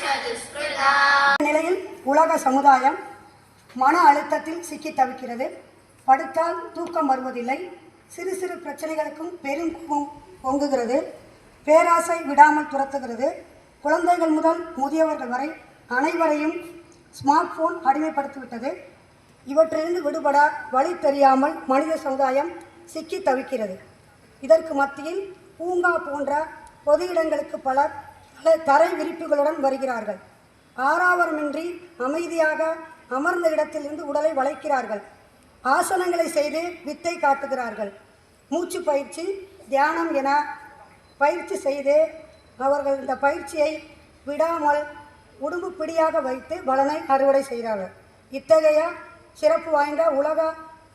சதுஷ்கிருதாம். நிலையில் உலக சமுதாயம் மன அழுத்தத்தில் சிக்கி தவிக்கிறது. படுத்தால் தூக்கம் வருவதில்லை. சிறு சிறு பிரச்சனைகளுக்கும் பெரும் பொங்குகிறது. பேராசை விடாமல் துரத்துகிறது. குழந்தைகள் முதல் முதியவர்கள் வரை அனைவரையும் ஸ்மார்ட் ஃபோன் அடிமைப்படுத்திவிட்டது. இவற்றிலிருந்து விடுபட வழி தெரியாமல் மனித சமுதாயம் சிக்கி தவிக்கிறது. இதற்கு மத்தியில் பூங்கா போன்ற பொது இடங்களுக்கு பலர் பல தரை விரிப்புகளுடன் வருகிறார்கள். ஆறாவரமின்றி அமைதியாக அமர்ந்த இடத்திலிருந்து உடலை வளைக்கிறார்கள். ஆசனங்களை செய்து வித்தை காட்டுகிறார்கள். மூச்சு பயிற்சி தியானம் என பயிற்சி செய்து அவர்கள் இந்த பயிற்சியை விடாமல் உடம்பு பிடியாக வைத்து பலனை அறுவடை செய்கிறார்கள் இத்தகைய சிறப்பு வாய்ந்த உலக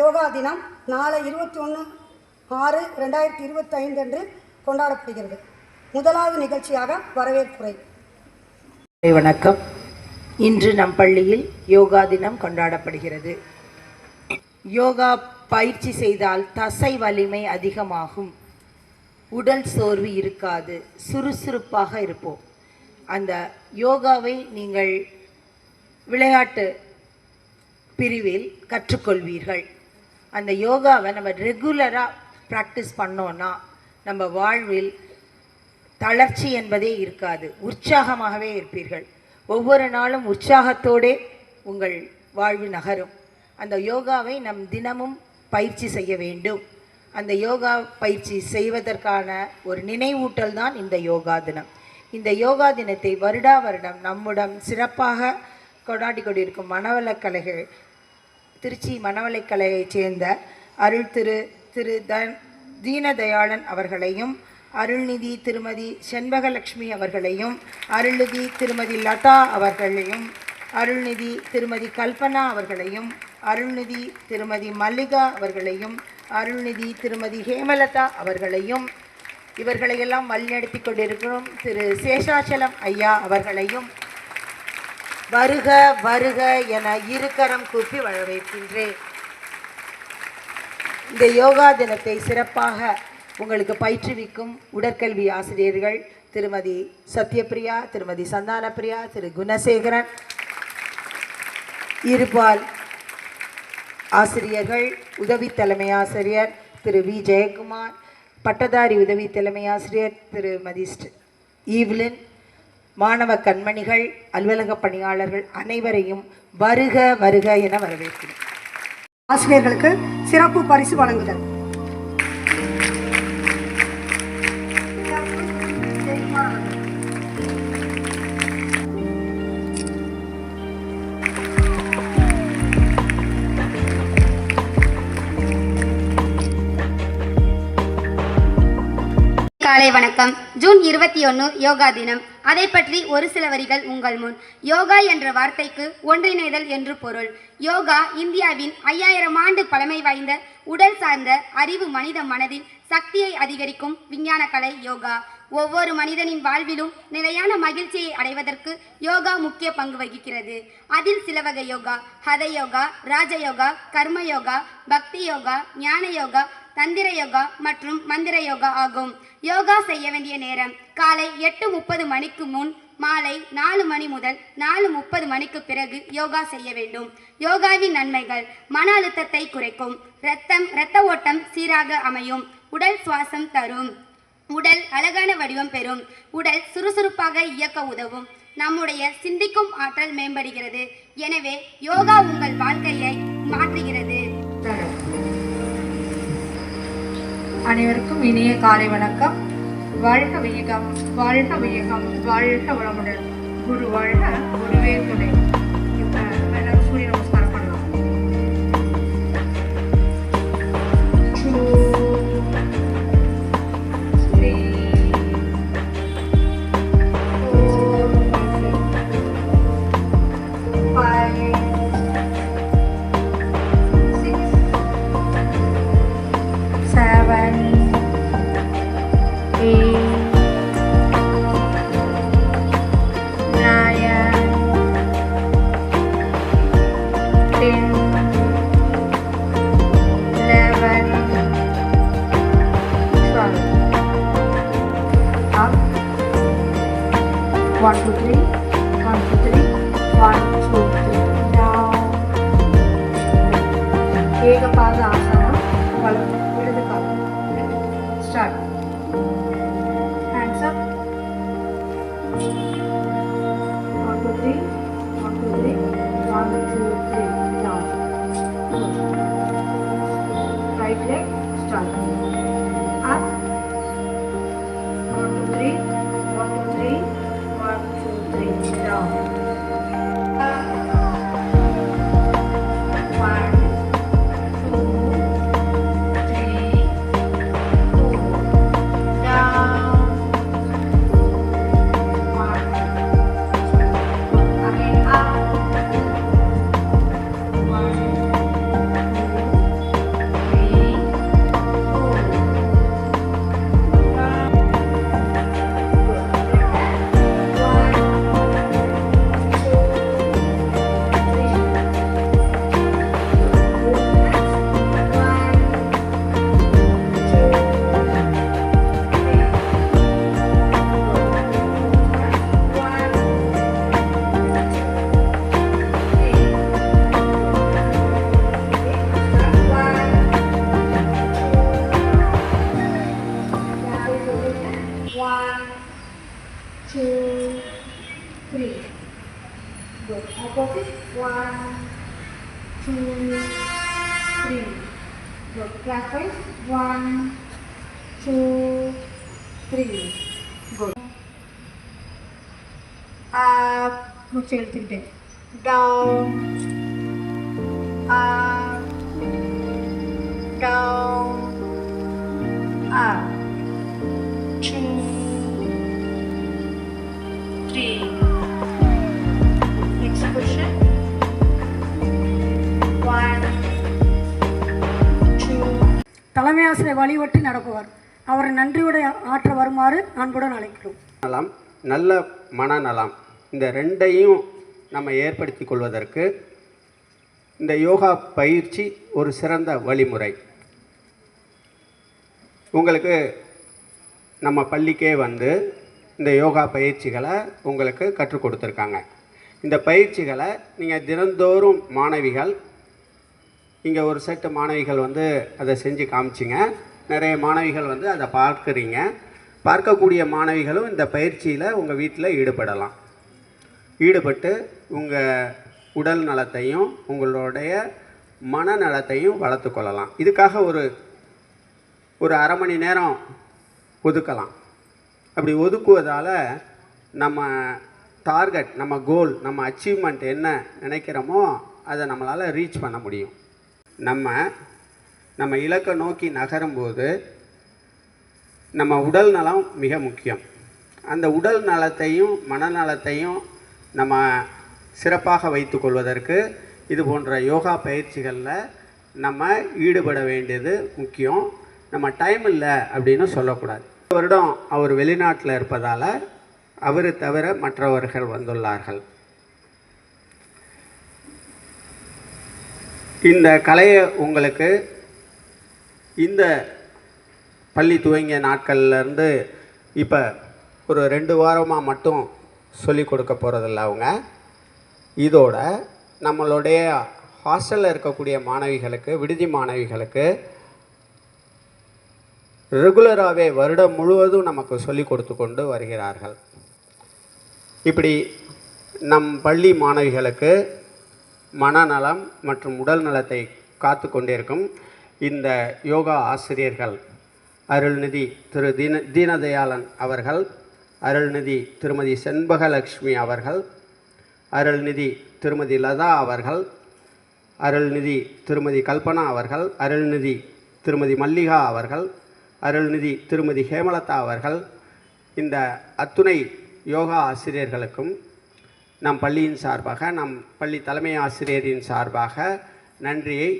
யோகா தினம் நாளை இருபத்தி ஒன்று ஆறு ரெண்டாயிரத்தி இருபத்தைந்து அன்று கொண்டாடப்படுகிறது. முதலாவது நிகழ்ச்சியாக வரவேற்புரை. வணக்கம். இன்று நம் பள்ளியில் யோகா தினம் கொண்டாடப்படுகிறது. யோகா பயிற்சி செய்தால் தசை வலிமை அதிகமாகும். உடல் சோர்வு இருக்காது. சுறுசுறுப்பாக இருப்போம். அந்த யோகாவை நீங்கள் விளையாட்டு பிரிவில் கற்றுக்கொள்வீர்கள். அந்த யோகாவை நம்ம ரெகுலராக ப்ராக்டிஸ் பண்ணோன்னா நம்ம வாழ்வில் தளர்ச்சி என்பதே இருக்காது. உற்சாகமாகவே இருப்பீர்கள். ஒவ்வொரு நாளும் உற்சாகத்தோடே உங்கள் வாழ்வு நகரும். அந்த யோகாவை நம் தினமும் பயிற்சி செய்ய வேண்டும். அந்த யோகா பயிற்சி செய்வதற்கான ஒரு நினைவூட்டல் தான் இந்த யோகா தினம். இந்த யோகா தினத்தை வருடா வருடம் நம்முடன் சிறப்பாக கொண்டாடி கொண்டிருக்கும் மனவளக்கலைகள் திருச்சி மணவளைக்கலையைச் சேர்ந்த அருள் திரு திரு த தீனதயாளன் அவர்களையும் அருள்நிதி திருமதி செண்பகலட்சுமி அவர்களையும் அருள்நிதி திருமதி லதா அவர்களையும் அருள்நிதி திருமதி கல்பனா அவர்களையும் அருள்நிதி திருமதி மல்லிகா அவர்களையும் அருள்நிதி திருமதி ஹேமலதா அவர்களையும் இவர்களையெல்லாம் வழிநடத்தி கொண்டிருக்கிறோம். திரு சேஷாச்சலம் ஐயா அவர்களையும் வருக வருக என இருக்கரம் கூப்பி வரவேற்கின்றேன். இந்த யோகா தினத்தை சிறப்பாக உங்களுக்கு பயிற்றுவிக்கும் உடற்கல்வி ஆசிரியர்கள் திருமதி சத்யபிரியா திருமதி சந்தானப்பிரியா திரு குணசேகரன் இருபால் ஆசிரியர்கள் உதவி தலைமை ஆசிரியர் திரு வி. ஜெயக்குமார் பட்டதாரி உதவி தலைமை ஆசிரியர் திருமதி ஈவ்லின் மாணவ கண்மணிகள் அலுவலக பணியாளர்கள் அனைவரையும் வருக வருக என வரவேற்கிறேன். ஆசிரியர்களுக்கு சிறப்பு பரிசு வழங்குதல். காலை வணக்கம். ஜூன் இருபத்தி ஒன்று யோகா தினம். அதை பற்றி ஒரு சில வரிகள் உங்கள் முன். யோகா என்ற வார்த்தைக்கு ஒன்றிணைதல் என்று பொருள். யோகா இந்தியாவின் ஐயாயிரம் ஆண்டு பழமை வாய்ந்த உடல் சார்ந்த அறிவு மனித மனதின் சக்தியை அதிகரிக்கும் விஞ்ஞான கலை யோகா. ஒவ்வொரு மனிதனின் வாழ்விலும் நிலையான மகிழ்ச்சியை அடைவதற்கு யோகா முக்கிய பங்கு வகிக்கிறது. அதில் சில வகை யோகா. ஹத யோகா ராஜ யோகா கர்ம யோகா பக்தி யோகா ஞான யோகா தந்திர யோகா மற்றும் மந்திர யோகா ஆகும். யோகா செய்ய வேண்டிய நேரம். காலை எட்டு முப்பது மணிக்கு முன் மாலை நாலு மணி முதல் நாலு முப்பது மணிக்கு பிறகு யோகா செய்ய வேண்டும். யோகாவின் நன்மைகள் மன அழுத்தத்தை குறைக்கும் இரத்தம் இரத்த ஓட்டம் சீராக அமையும் உடல் சுவாசம் தரும் உடல் அழகான வடிவம் பெறும் உடல் சுறுசுறுப்பாக இயக்க உதவும் நம்முடைய சிந்திக்கும் ஆற்றல் மேம்படுகிறது. எனவே யோகா உங்கள் வாழ்க்கையை மாற்றி அனைவருக்கும் இனிய காலை வணக்கம். வாழ்க வையகம் வாழ்க வையகம் வாழ்க வளமுடன். குரு வாழ்க குருவே துணை. One, two, three. One, two, three. One, two, three. Down. Right leg. Start. Practice. One, two, three. Go. Up. Move. Down. Up. Down. Up. தலைமை வழிபட்டு நடப்புவார் அவரை நன்றியுடைய ஆற்ற வருமாறு அன்புடன் அழைக்கிறோம். நலம் நல்ல மனநலம். இந்த ரெண்டையும் நம்ம ஏற்படுத்தி கொள்வதற்கு இந்த யோகா பயிற்சி ஒரு சிறந்த வழிமுறை. உங்களுக்கு நம்ம பள்ளிக்கே வந்து இந்த யோகா பயிற்சிகளை உங்களுக்கு கற்றுக் கொடுத்துருக்காங்க. இந்த பயிற்சிகளை நீங்கள் தினந்தோறும் மாணவிகள் இங்கே ஒரு செட்டு மாணவிகள் வந்து அதை செஞ்சு காமிச்சிங்க. நிறைய மாணவிகள் வந்து அதை பார்க்குறீங்க. பார்க்கக்கூடிய மாணவிகளும் இந்த பயிற்சியில் உங்கள் வீட்டில் ஈடுபடலாம். ஈடுபட்டு உங்கள் உடல் நலத்தையும் உங்களுடைய மனநலத்தையும் வளர்த்து கொள்ளலாம். இதுக்காக ஒரு ஒரு அரை மணி நேரம் ஒதுக்கலாம். அப்படி ஒதுக்குவதால் நம்ம டார்கெட் நம்ம கோல் நம்ம அச்சீவ்மெண்ட் என்ன நினைக்கிறோமோ அதை நம்மளால் ரீச் பண்ண முடியும். நம்ம நம்ம இலக்கை நோக்கி நகரும்போது நம்ம உடல் நலம் மிக முக்கியம். அந்த உடல் நலத்தையும் மனநலத்தையும் நம்ம சிறப்பாக வைத்து கொள்வதற்கு இது போன்ற யோகா பயிற்சிகளில் நம்ம ஈடுபட வேண்டியது முக்கியம். நம்ம டைம் இல்லை அப்படின்னு சொல்லக்கூடாது. வருடம் அவர் வெளிநாட்டில் இருப்பதால் அவர் தவிர மற்றவர்கள் வந்துள்ளார்கள். இந்த கலையை உங்களுக்கு இந்த பள்ளி துவங்கிய நாட்கள்லேருந்து இப்போ ஒரு ரெண்டு வாரமாக மட்டும் சொல்லி கொடுக்க போகிறதில்ல அவங்க. இதோட நம்மளுடைய ஹாஸ்டலில் இருக்கக்கூடிய மாணவிகளுக்கு விடுதி மாணவிகளுக்கு ரெகுலராகவே வருடம் முழுவதும் நமக்கு சொல்லி கொடுத்து கொண்டு வருகிறார்கள். இப்படி நம் பள்ளி மாணவிகளுக்கு மனநலம் மற்றும் உடல் நலத்தை காத்து கொண்டிருக்கும் இந்த யோகா ஆசிரியர்கள் அருள்நிதி திரு தீன தீனதயாளன் அவர்கள் அருள்நிதி திருமதி செண்பகலக்ஷ்மி அவர்கள் அருள்நிதி திருமதி லதா அவர்கள் அருள்நிதி திருமதி கல்பனா அவர்கள் அருள்நிதி திருமதி மல்லிகா அவர்கள் அருள்நிதி திருமதி ஹேமலதா அவர்கள் இந்த அத்துணை யோகா ஆசிரியர்களுக்கும் நம் பள்ளியின் சார்பாக நம் பள்ளி தலைமை ஆசிரியரின் சார்பாக நன்றியை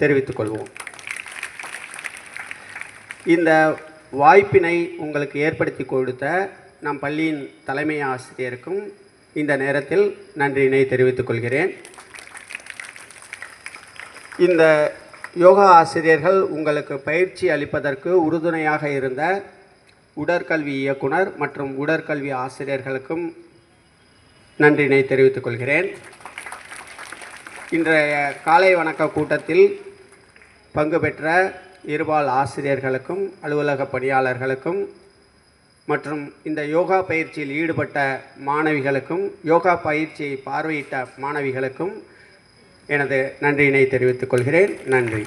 தெரிவித்துக் கொள்வோம். இந்த வாய்ப்பினை உங்களுக்கு ஏற்படுத்தி கொடுத்த நம் பள்ளியின் தலைமை ஆசிரியருக்கும் இந்த நேரத்தில் நன்றியினை தெரிவித்துக் கொள்கிறேன். இந்த யோகா ஆசிரியர்கள் உங்களுக்கு பயிற்சி அளிப்பதற்கு உறுதுணையாக இருந்த உடற்கல்வி இயக்குனர் மற்றும் உடற்கல்வி ஆசிரியர்களுக்கும் நன்றியினை தெரிவித்துக் கொள்கிறேன். இன்றைய காலை வணக்க கூட்டத்தில் பங்கு பெற்ற இருபால் ஆசிரியர்களுக்கும் அலுவலக பணியாளர்களுக்கும் மற்றும் இந்த யோகா பயிற்சியில் ஈடுபட்ட மாணவிகளுக்கும் யோகா பயிற்சியை பார்வையிட்ட மாணவிகளுக்கும் எனது நன்றியினை தெரிவித்துக் கொள்கிறேன். நன்றி.